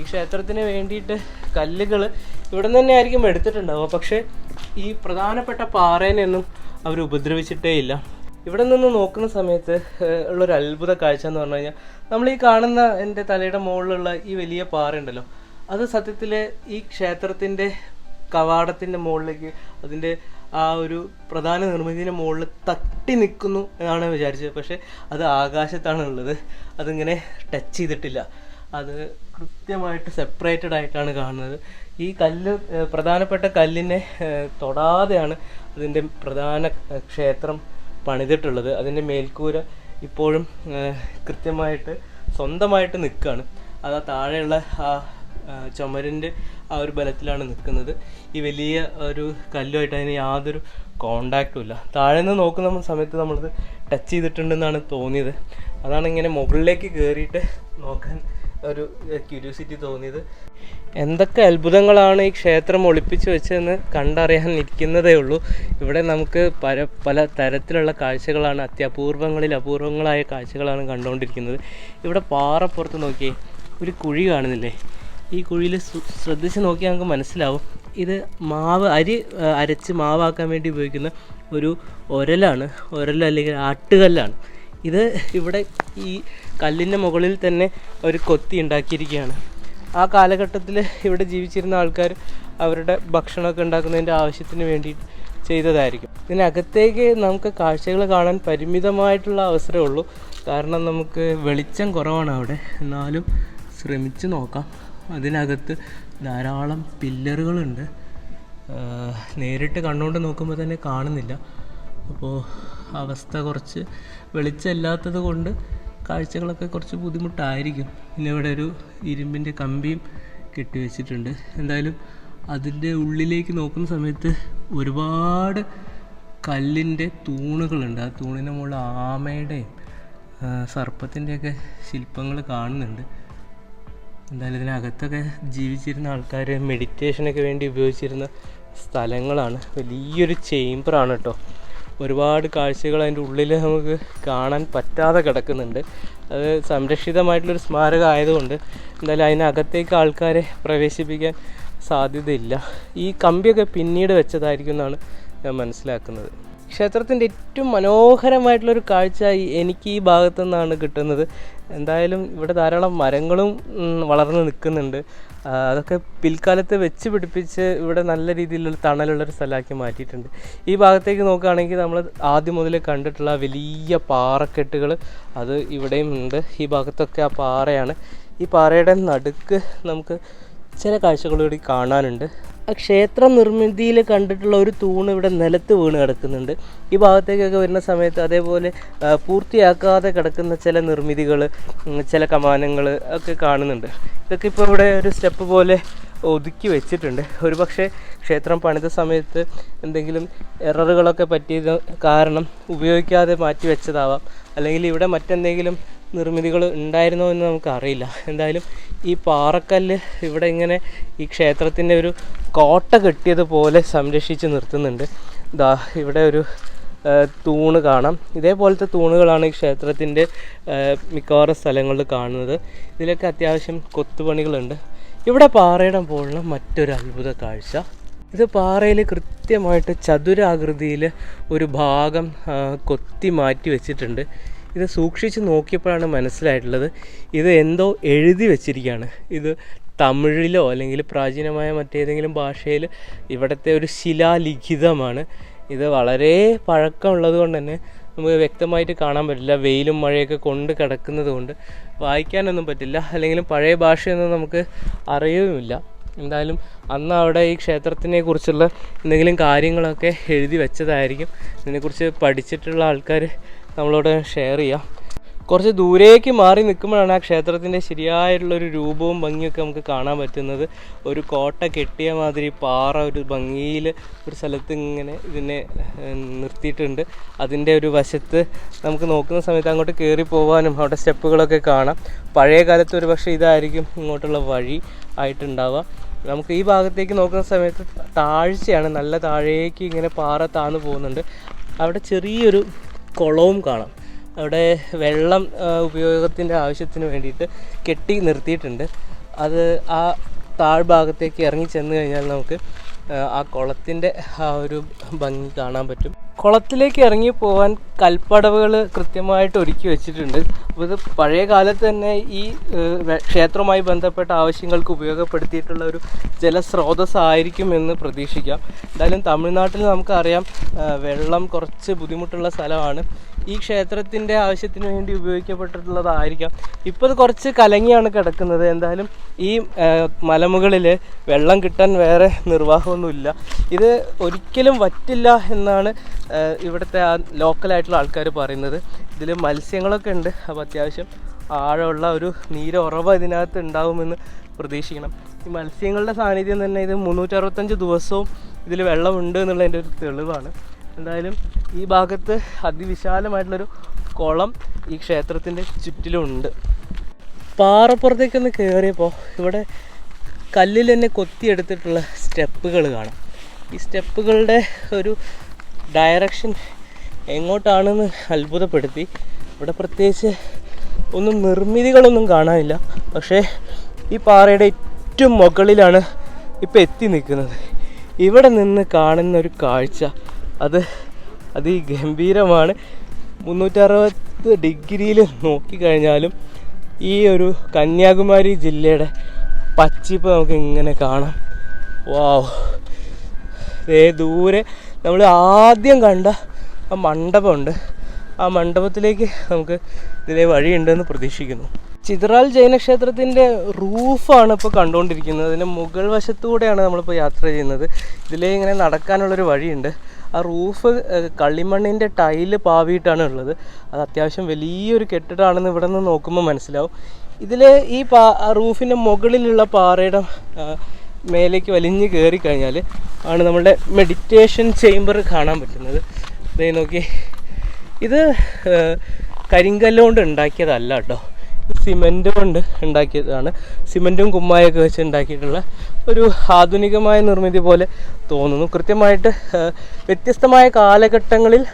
ഈ ക്ഷേത്രത്തിന് വേണ്ടിയിട്ട് കല്ലുകൾ ഇവിടെ നിന്ന് തന്നെ ആയിരിക്കും എടുത്തിട്ടുണ്ടാവുക. പക്ഷേ ഈ പ്രധാനപ്പെട്ട പാറേനെയൊന്നും അവർ ഉപദ്രവിച്ചിട്ടേ ഇല്ല. ഇവിടെ നിന്ന് നോക്കുന്ന സമയത്ത് ഉള്ളൊരു അത്ഭുത കാഴ്ച എന്ന് പറഞ്ഞു കഴിഞ്ഞാൽ നമ്മൾ ഈ കാണുന്ന എന്റെ തലയുടെ മുകളിലുള്ള ഈ വലിയ പാറ ഉണ്ടല്ലോ അത് സത്യത്തിൽ ഈ ക്ഷേത്രത്തിന്റെ കവാടത്തിന്റെ മുകളിലേക്ക് അതിന്റെ ആ ഒരു പ്രധാന നിർമ്മിതിന്റെ മുകളിൽ തട്ടി നിൽക്കുന്നു എന്നാണ് വിചാരിച്ചത്. പക്ഷേ അത് ആകാശത്താണ് ഉള്ളത് അതിങ്ങനെ ടച്ച് ചെയ്തിട്ടില്ല. അത് കൃത്യമായിട്ട് സെപ്പറേറ്റഡ് ആയിട്ടാണ് കാണുന്നത്. ഈ കല്ല് പ്രധാനപ്പെട്ട കല്ലിനെ തൊടാതെയാണ് അതിന്റെ പ്രധാന ക്ഷേത്രം പണിതിട്ടുള്ളത്. അതിന്റെ മേൽക്കൂര ഇപ്പോഴും കൃത്യമായിട്ട് സ്വന്തമായിട്ട് നിൽക്കുകയാണ്. അത് ആ താഴെയുള്ള ആ ചുമരിന്റെ ആ ഒരു ബലത്തിലാണ് നിൽക്കുന്നത്. ഈ വലിയ ഒരു കല്ലുമായിട്ട് അതിന് യാതൊരു കോണ്ടാക്റ്റും ഇല്ല. താഴെ നിന്ന് നോക്കുന്ന സമയത്ത് നമ്മളത് ടച്ച് ചെയ്തിട്ടുണ്ടെന്നാണ് തോന്നിയത്. അതാണ് ഇങ്ങനെ മുകളിലേക്ക് കയറിയിട്ട് നോക്കാൻ ഒരു ക്യൂരിയോസിറ്റി തോന്നിയത്. എന്തൊക്കെ അത്ഭുതങ്ങളാണ് ഈ ക്ഷേത്രം ഒളിപ്പിച്ചു വെച്ചതെന്ന് കണ്ടറിയാൻ ഇരിക്കുന്നതേ ഉള്ളൂ. ഇവിടെ നമുക്ക് പല പല തരത്തിലുള്ള കാഴ്ചകളാണ് അത്യപൂർവങ്ങളിൽ അപൂർവങ്ങളായ കാഴ്ചകളാണ് കണ്ടുകൊണ്ടിരിക്കുന്നത്. ഇവിടെ പാറപ്പുറത്ത് നോക്കിയേ ഒരു കുഴി കാണുന്നില്ലേ? ഈ കുഴിയിൽ ശ്രദ്ധിച്ച് നോക്കിയാൽ നമുക്ക് മനസ്സിലാവും. ഇത് മാവ് അരി അരച്ച് മാവാക്കാൻ വേണ്ടി ഉപയോഗിക്കുന്ന ഒരു ഒരലാണ് ഒരൽ അല്ലെങ്കിൽ ആട്ടുകല്ലാണ്. ഇത് ഇവിടെ ഈ കല്ലിന്റെ മുകളിൽ തന്നെ ഒരു കൊത്തി ഉണ്ടാക്കിയിരിക്കുകയാണ്. ആ കാലഘട്ടത്തിൽ ഇവിടെ ജീവിച്ചിരുന്ന ആൾക്കാർ അവരുടെ ഭക്ഷണമൊക്കെ ഉണ്ടാക്കുന്നതിന്റെ ആവശ്യത്തിന് വേണ്ടി ചെയ്തതായിരിക്കും. ഇതിനകത്തേക്ക് നമുക്ക് കാഴ്ചകൾ കാണാൻ പരിമിതമായിട്ടുള്ള അവസരമേ ഉള്ളൂ. കാരണം നമുക്ക് വെളിച്ചം കുറവാണ് അവിടെ. എന്നാലും ശ്രമിച്ചു നോക്കാം. അതിനകത്ത് ധാരാളം പില്ലറുകളുണ്ട്. നേരിട്ട് കണ്ണുകൊണ്ട് നോക്കുമ്പോൾ തന്നെ കാണുന്നില്ല. അപ്പോൾ അവസ്ഥ കുറച്ച് വെളിച്ചമില്ലാത്തത് കൊണ്ട് കാഴ്ചകളൊക്കെ കുറച്ച് ബുദ്ധിമുട്ടായിരിക്കും. പിന്നെ ഇവിടെ ഒരു ഇരുമ്പിന്റെ കമ്പിയും കെട്ടി വെച്ചിട്ടുണ്ട്. എന്തായാലും അതിന്റെ ഉള്ളിലേക്ക് നോക്കുന്ന സമയത്ത് ഒരുപാട് കല്ലിന്റെ തൂണുകളുണ്ട്. ആ തൂണിന്റെ മുകളിൽ ആമയുടെയും സർപ്പത്തിന്റെയൊക്കെ ശില്പങ്ങൾ കാണുന്നുണ്ട്. എന്തായാലും ഇതിനകത്തൊക്കെ ജീവിച്ചിരുന്ന ആൾക്കാർ മെഡിറ്റേഷനൊക്കെ വേണ്ടി ഉപയോഗിച്ചിരുന്ന സ്ഥലങ്ങളാണ്. വലിയൊരു ചേംബറാണ് കേട്ടോ ഒരുപാട് കാഴ്ചകൾ അതിന്റെ ഉള്ളിൽ നമുക്ക് കാണാൻ പറ്റാതെ കിടക്കുന്നുണ്ട്. അത് സംരക്ഷിതമായിട്ടുള്ളൊരു സ്മാരകം ആയതുകൊണ്ട് എന്തായാലും അതിനകത്തേക്ക് ആൾക്കാരെ പ്രവേശിപ്പിക്കാൻ സാധ്യതയില്ല. ഈ കമ്പിയൊക്കെ പിന്നീട് വെച്ചതായിരിക്കും എന്നാണ് ഞാൻ മനസ്സിലാക്കുന്നത്. ക്ഷേത്രത്തിന്റെ ഏറ്റവും മനോഹരമായിട്ടുള്ളൊരു കാഴ്ച എനിക്ക് ഈ ഭാഗത്തു നിന്നാണ് കിട്ടുന്നത്. എന്തായാലും ഇവിടെ ധാരാളം മരങ്ങളും വളർന്നു നിൽക്കുന്നുണ്ട്. അതൊക്കെ പിൽക്കാലത്ത് വെച്ച് പിടിപ്പിച്ച് ഇവിടെ നല്ല രീതിയിലുള്ള തണലുള്ളൊരു സ്ഥലമാക്കി മാറ്റിയിട്ടുണ്ട്. ഈ ഭാഗത്തേക്ക് നോക്കുകയാണെങ്കിൽ നമ്മൾ ആദ്യം മുതൽ കണ്ടിട്ടുള്ള വലിയ പാറക്കെട്ടുകൾ അത് ഇവിടെയും ഉണ്ട്. ഈ ഭാഗത്തൊക്കെ ആ പാറയാണ്. ഈ പാറയുടെ നടുക്ക് നമുക്ക് ചില കാഴ്ചകൾ കൂടി കാണാനുണ്ട്. ക്ഷേത്ര നിർമ്മിതിയിൽ കണ്ടിട്ടുള്ള ഒരു തൂണ് ഇവിടെ നിലത്ത് വീണ് കിടക്കുന്നുണ്ട്. ഈ ഭാഗത്തേക്കൊക്കെ വരുന്ന സമയത്ത് അതേപോലെ പൂർത്തിയാക്കാതെ കിടക്കുന്ന ചില നിർമ്മിതികൾ ചില കമാനങ്ങൾ ഒക്കെ കാണുന്നുണ്ട്. ഇതൊക്കെ ഇപ്പോൾ ഇവിടെ ഒരു സ്റ്റെപ്പ് പോലെ ഒതുക്കി വെച്ചിട്ടുണ്ട്. ഒരുപക്ഷെ ക്ഷേത്രം പണിത സമയത്ത് എന്തെങ്കിലും എററുകളൊക്കെ പറ്റിയത് കാരണം ഉപയോഗിക്കാതെ മാറ്റി വെച്ചതാവാം. അല്ലെങ്കിൽ ഇവിടെ മറ്റെന്തെങ്കിലും നിർമ്മിതികൾ ഉണ്ടായിരുന്നോ എന്ന് നമുക്കറിയില്ല. എന്തായാലും ഈ പാറക്കല്ല് ഇവിടെ ഇങ്ങനെ ഈ ക്ഷേത്രത്തിന്റെ ഒരു കോട്ട കെട്ടിയതുപോലെ സംരക്ഷിച്ച് നിർത്തുന്നുണ്ട്. ദാ ഇവിടെ ഒരു തൂണ് കാണാം. ഇതേപോലത്തെ തൂണുകളാണ് ഈ ക്ഷേത്രത്തിന്റെ മിക്കവാറും സ്ഥലങ്ങളിൽ കാണുന്നത്. ഇതിലൊക്കെ അത്യാവശ്യം കൊത്തുപണികളുണ്ട്. ഇവിടെ പാറയുടെ പോലുള്ള മറ്റൊരു അത്ഭുത കാഴ്ച. ഇത് പാറയിൽ കൃത്യമായിട്ട് ചതുരാകൃതിയിൽ ഒരു ഭാഗം കൊത്തി മാറ്റി വെച്ചിട്ടുണ്ട്. ഇത് സൂക്ഷിച്ച് നോക്കിയപ്പോഴാണ് മനസ്സിലായിട്ടുള്ളത്. ഇത് എന്തോ എഴുതി വെച്ചിരിക്കുകയാണ്. ഇത് തമിഴിലോ അല്ലെങ്കിൽ പ്രാചീനമായ മറ്റേതെങ്കിലും ഭാഷയിൽ ഇവിടുത്തെ ഒരു ശിലാലിഖിതമാണ്. ഇത് വളരെ പഴക്കമുള്ളത് കൊണ്ട് തന്നെ നമുക്ക് വ്യക്തമായിട്ട് കാണാൻ പറ്റില്ല. വെയിലും മഴയൊക്കെ കൊണ്ട് കിടക്കുന്നത് കൊണ്ട് വായിക്കാനൊന്നും പറ്റില്ല. അല്ലെങ്കിൽ പഴയ ഭാഷയൊന്നും നമുക്ക് അറിയുമില്ല. എന്തായാലും അന്ന് അവിടെ ഈ ക്ഷേത്രത്തിനെ കുറിച്ചുള്ള എന്തെങ്കിലും കാര്യങ്ങളൊക്കെ എഴുതി വെച്ചതായിരിക്കും. ഇതിനെക്കുറിച്ച് പഠിച്ചിട്ടുള്ള ആൾക്കാർ നമ്മളോട് ഷെയർ ചെയ്യാം. കുറച്ച് ദൂരേക്ക് മാറി നിൽക്കുമ്പോഴാണ് ആ ക്ഷേത്രത്തിന്റെ ശരിയായിട്ടുള്ളൊരു രൂപവും ഭംഗിയൊക്കെ നമുക്ക് കാണാൻ പറ്റുന്നത്. ഒരു കോട്ട കെട്ടിയ മാതിരി പാറ ഒരു ഭംഗിയിൽ ഒരു സ്ഥലത്ത് ഇങ്ങനെ ഇതിനെ നിർത്തിയിട്ടുണ്ട്. അതിന്റെ ഒരു വശത്ത് നമുക്ക് നോക്കുന്ന സമയത്ത് അങ്ങോട്ട് കയറി പോകാനും അവിടെ സ്റ്റെപ്പുകളൊക്കെ കാണാം. പഴയ കാലത്ത് ഒരു പക്ഷേ ഇതായിരിക്കും ഇങ്ങോട്ടുള്ള വഴി ആയിട്ടുണ്ടാവുക. നമുക്ക് ഈ ഭാഗത്തേക്ക് നോക്കുന്ന സമയത്ത് താഴ്ചയാണ്. നല്ല താഴേക്ക് ഇങ്ങനെ പാറ താന്ന് പോകുന്നുണ്ട്. അവിടെ ചെറിയൊരു കുളവും കാണാം. അവിടെ വെള്ളം ഉപയോഗത്തിന്റെ ആവശ്യത്തിന് വേണ്ടിയിട്ട് കെട്ടി നിർത്തിയിട്ടുണ്ട്. അത് ആ താഴ്ഭാഗത്തേക്ക് ഇറങ്ങി ചെന്ന് കഴിഞ്ഞാൽ നമുക്ക് ആ, കുളത്തിന്റെ ആ ഒരു ഭംഗി കാണാൻ പറ്റും. കുളത്തിലേക്ക് ഇറങ്ങി പോകാൻ കൽപ്പടവുകൾ കൃത്യമായിട്ട് ഒരുക്കി വെച്ചിട്ടുണ്ട്. അപ്പോൾ ഇത് പഴയ കാലത്ത് തന്നെ ഈ ക്ഷേത്രവുമായി ബന്ധപ്പെട്ട ആവശ്യങ്ങൾക്ക് ഉപയോഗപ്പെടുത്തിയിട്ടുള്ള ഒരു ജലസ്രോതസ്സായിരിക്കും എന്ന് പ്രതീക്ഷിക്കാം. എന്തായാലും തമിഴ്നാട്ടിൽ നമുക്കറിയാം വെള്ളം കുറച്ച് ബുദ്ധിമുട്ടുള്ള സ്ഥലമാണ്. ഈ ക്ഷേത്രത്തിന്റെ ആവശ്യത്തിന് വേണ്ടി ഉപയോഗിക്കപ്പെട്ടിട്ടുള്ളതായിരിക്കാം. ഇപ്പോൾ ഇത് കുറച്ച് കലങ്ങിയാണ് കിടക്കുന്നത്. എന്തായാലും ഈ മലമുകളിൽ വെള്ളം കിട്ടാൻ വേറെ നിർവാഹമൊന്നുമില്ല. ഇത് ഒരിക്കലും വറ്റില്ല എന്നാണ് ഇവിടുത്തെ ആ ലോക്കലായിട്ടുള്ള ആൾക്കാർ പറയുന്നത് ഇതിൽ മത്സ്യങ്ങളൊക്കെ ഉണ്ട്. അപ്പോൾ അത്യാവശ്യം ആഴമുള്ള ഒരു നീരുറവ് ഇതിനകത്ത് ഉണ്ടാവുമെന്ന് പ്രതീക്ഷിക്കണം. ഈ മത്സ്യങ്ങളുടെ സാന്നിധ്യം തന്നെ ഇത് മുന്നൂറ്ററുപത്തഞ്ച് ദിവസവും ഇതിൽ വെള്ളമുണ്ട് എന്നുള്ളതിന്റെ ഒരു തെളിവാണ്. എന്തായാലും ഈ ഭാഗത്ത് അതിവിശാലമായിട്ടുള്ളൊരു കുളം ഈ ക്ഷേത്രത്തിന്റെ ചുറ്റിലുമുണ്ട് പാറപ്പുറത്തേക്കൊന്ന് കയറിയപ്പോൾ ഇവിടെ കല്ലിൽ തന്നെ കൊത്തിയെടുത്തിട്ടുള്ള സ്റ്റെപ്പുകൾ കാണാം. ഈ സ്റ്റെപ്പുകളുടെ ഒരു ഡയറക്ഷൻ എങ്ങോട്ടാണെന്ന് അത്ഭുതപ്പെടുത്തി. ഇവിടെ പ്രത്യേകിച്ച് ഒന്നും നിർമ്മിതികളൊന്നും കാണാനില്ല. പക്ഷേ ഈ പാറയുടെ ഏറ്റവും മുകളിലാണ് ഇപ്പോൾ എത്തി നിൽക്കുന്നത്. ഇവിടെ നിന്ന് കാണുന്ന ഒരു കാഴ്ച അത് അതിഗംഭീരമാണ്. മുന്നൂറ്ററുപത് ഡിഗ്രിയിൽ നോക്കിക്കഴിഞ്ഞാലും ഈ ഒരു കന്യാകുമാരി ജില്ലയുടെ പച്ചിപ്പ് നമുക്ക് ഇങ്ങനെ കാണാം. വാവ് ദൂരെ നമ്മൾ ആദ്യം കണ്ട ആ മണ്ഡപമുണ്ട്. ആ മണ്ഡപത്തിലേക്ക് നമുക്ക് ഇതിലെ വഴിയുണ്ടെന്ന് പ്രതീക്ഷിക്കുന്നു. ചിത്രാൽ ജൈനക്ഷേത്രത്തിന്റെ റൂഫാണ് ഇപ്പോൾ കണ്ടുകൊണ്ടിരിക്കുന്നത്. അതിന്റെ മുകൾ വശത്തൂടെയാണ് നമ്മളിപ്പോൾ യാത്ര ചെയ്യുന്നത്. ഇതിലേ ഇങ്ങനെ നടക്കാനുള്ളൊരു വഴിയുണ്ട്. ആ റൂഫ് കളിമണ്ണിന്റെ ടൈൽ പാവിയിട്ടാണ് ഉള്ളത്. അത് അത്യാവശ്യം വലിയൊരു കെട്ടിടമാണെന്ന് ഇവിടെ നിന്ന് നോക്കുമ്പോൾ മനസ്സിലാവും. ഇതിൽ ഈ പാ റൂഫിന്റെ മുകളിലുള്ള പാറയുടെ മേലേക്ക് വലിഞ്ഞ് കയറി കഴിഞ്ഞാൽ ആണ് നമ്മുടെ മെഡിറ്റേഷൻ ചേംബർ കാണാൻ പറ്റുന്നത്. ദേ നോക്കി. ഇത് കരിങ്കല്ല് കൊണ്ട് ഉണ്ടാക്കിയതല്ല കേട്ടോ സിമെന്റ് കൊണ്ട് ഉണ്ടാക്കിയതാണ്. സിമെന്റും കുമ്മായൊക്കെ വെച്ച് ഉണ്ടാക്കിയിട്ടുള്ള ഒരു ആധുനികമായ നിർമ്മിതി പോലെ തോന്നുന്നു. കൃത്യമായിട്ട് വ്യത്യസ്തമായ കാലഘട്ടങ്ങളിൽ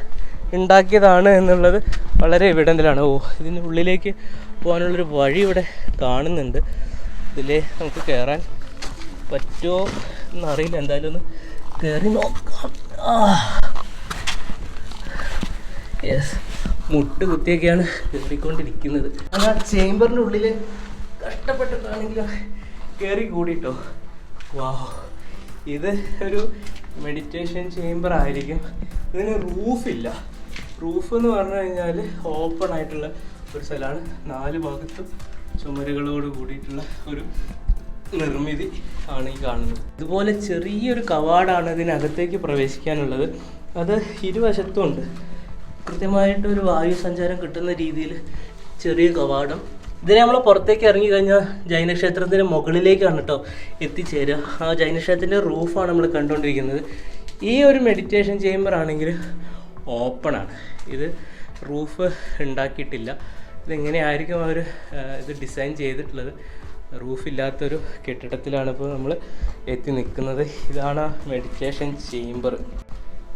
ഉണ്ടാക്കിയതാണ് എന്നുള്ളത് വളരെ എവിഡന്റിലാണ് ഓ ഇതിന്റെ ഉള്ളിലേക്ക് പോകാനുള്ളൊരു വഴി ഇവിടെ കാണുന്നുണ്ട്. ഇതിലേ നമുക്ക് കയറാൻ പറ്റുമോ എന്നറിയില്ല. എന്തായാലും ഒന്ന് കയറി നോക്കാം. യെസ് മുട്ട് കുത്തിയൊക്കെയാണ് കയറിക്കൊണ്ടിരിക്കുന്നത് അങ്ങനെ ആ ചേംബറിന്റെ ഉള്ളിൽ കഷ്ടപ്പെട്ടിട്ടാണെങ്കിലും കയറി കൂടിട്ടോ. വാ ഇത് ഒരു മെഡിറ്റേഷൻ ചേംബർ ആയിരിക്കും. ഇതിന് റൂഫില്ല റൂഫ് എന്ന് പറഞ്ഞു കഴിഞ്ഞാൽ ഓപ്പൺ ആയിട്ടുള്ള ഒരു സ്ഥലമാണ്. നാല് ഭാഗത്തും ചുമരുകളോട് കൂടിയിട്ടുള്ള ഒരു നിർമ്മിതി ആണ് ഈ കാണുന്നത്. ഇതുപോലെ ചെറിയൊരു കവാടാണ് ഇതിനകത്തേക്ക് പ്രവേശിക്കാനുള്ളത്. അത് ഇരുവശത്തും ഉണ്ട്. കൃത്യമായിട്ട് ഒരു വായു സഞ്ചാരം കിട്ടുന്ന രീതിയിൽ ചെറിയ കവാടം. ഇതിനെ നമ്മൾ പുറത്തേക്ക് ഇറങ്ങി കഴിഞ്ഞാൽ ജൈനക്ഷേത്രത്തിന് മുകളിലേക്കാണ് കേട്ടോ എത്തിച്ചേരുക. ആ ജൈനക്ഷേത്രത്തിന്റെ റൂഫാണ് നമ്മൾ കണ്ടുകൊണ്ടിരിക്കുന്നത് ഈ ഒരു മെഡിറ്റേഷൻ ചേംബർ ആണെങ്കിൽ ഓപ്പണാണ് ഇത് റൂഫ് ഉണ്ടാക്കിയിട്ടില്ല. ഇതെങ്ങനെയായിരിക്കും അവർ ഇത് ഡിസൈൻ ചെയ്തിട്ടുള്ളത്? റൂഫില്ലാത്തൊരു കെട്ടിടത്തിലാണ് ഇപ്പോൾ നമ്മൾ എത്തി നിൽക്കുന്നത് ഇതാണ് മെഡിറ്റേഷൻ ചേംബർ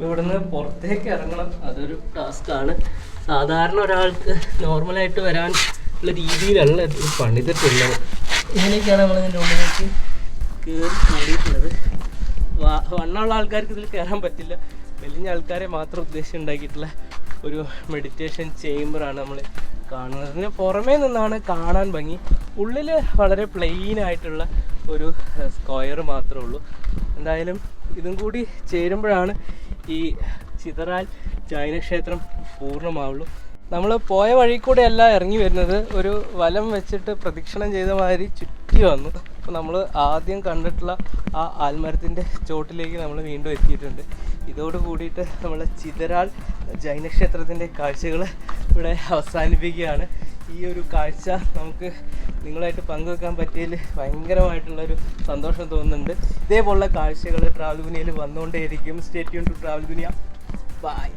ഇവിടുന്ന് പുറത്തേക്ക് ഇറങ്ങണം. അതൊരു ടാസ്ക്കാണ് സാധാരണ ഒരാൾക്ക് നോർമലായിട്ട് വരാൻ ഉള്ള രീതിയിലല്ല ഇത് പണിതിട്ടുള്ളത്. ഇങ്ങനെയൊക്കെയാണ് നമ്മൾ ഇതിന്റെ ഉള്ളിലേക്ക് കയറി കൂടിയിട്ടുള്ളത് വാ- വണ്ണമുള്ള ആൾക്കാർക്ക് ഇതിൽ കയറാൻ പറ്റില്ല. മെലിഞ്ഞ ആൾക്കാരെ മാത്രം ഉദ്ദേശിച്ചുണ്ടാക്കിയിട്ടുള്ള ഒരു മെഡിറ്റേഷൻ ചേംബറാണ് നമ്മൾ കാണുന്നത്. ഇതിന് പുറമേ നിന്നാണ് കാണാൻ ഭംഗി. ഉള്ളിൽ വളരെ പ്ലെയിൻ ആയിട്ടുള്ള ഒരു സ്ക്വയർ മാത്രമേ ഉള്ളൂ. എന്തായാലും ഇതും കൂടി ചേരുമ്പോഴാണ് ഈ ചിതറാൽ ജൈനക്ഷേത്രം പൂർണമാവുള്ളൂ. നമ്മൾ പോയ വഴി കൂടെ അല്ല ഇറങ്ങി വരുന്നത്. ഒരു വലം വെച്ചിട്ട് പ്രദക്ഷിണം ചെയ്ത മാതിരി ചുറ്റി വന്നു. അപ്പോൾ നമ്മൾ ആദ്യം കണ്ടിട്ടുള്ള ആ ആൽമരത്തിന്റെ ചോട്ടിലേക്ക് നമ്മൾ വീണ്ടും എത്തിയിട്ടുണ്ട്. ഇതോട് കൂടിയിട്ട് നമ്മൾ ചിതരാൾ ജൈനക്ഷേത്രത്തിന്റെ കാഴ്ചകൾ ഇവിടെ അവസാനിപ്പിക്കുകയാണ്. ഈ ഒരു കാഴ്ച നമുക്ക് നിങ്ങളായിട്ട് പങ്കുവെക്കാൻ പറ്റിയതിൽ ഭയങ്കരമായിട്ടുള്ളൊരു സന്തോഷം തോന്നുന്നുണ്ട്. ഇതേപോലുള്ള കാഴ്ചകൾ ട്രാവൽ ഗുനിയയിൽ വന്നുകൊണ്ടേയിരിക്കും. Stay tuned to travel Guniya bye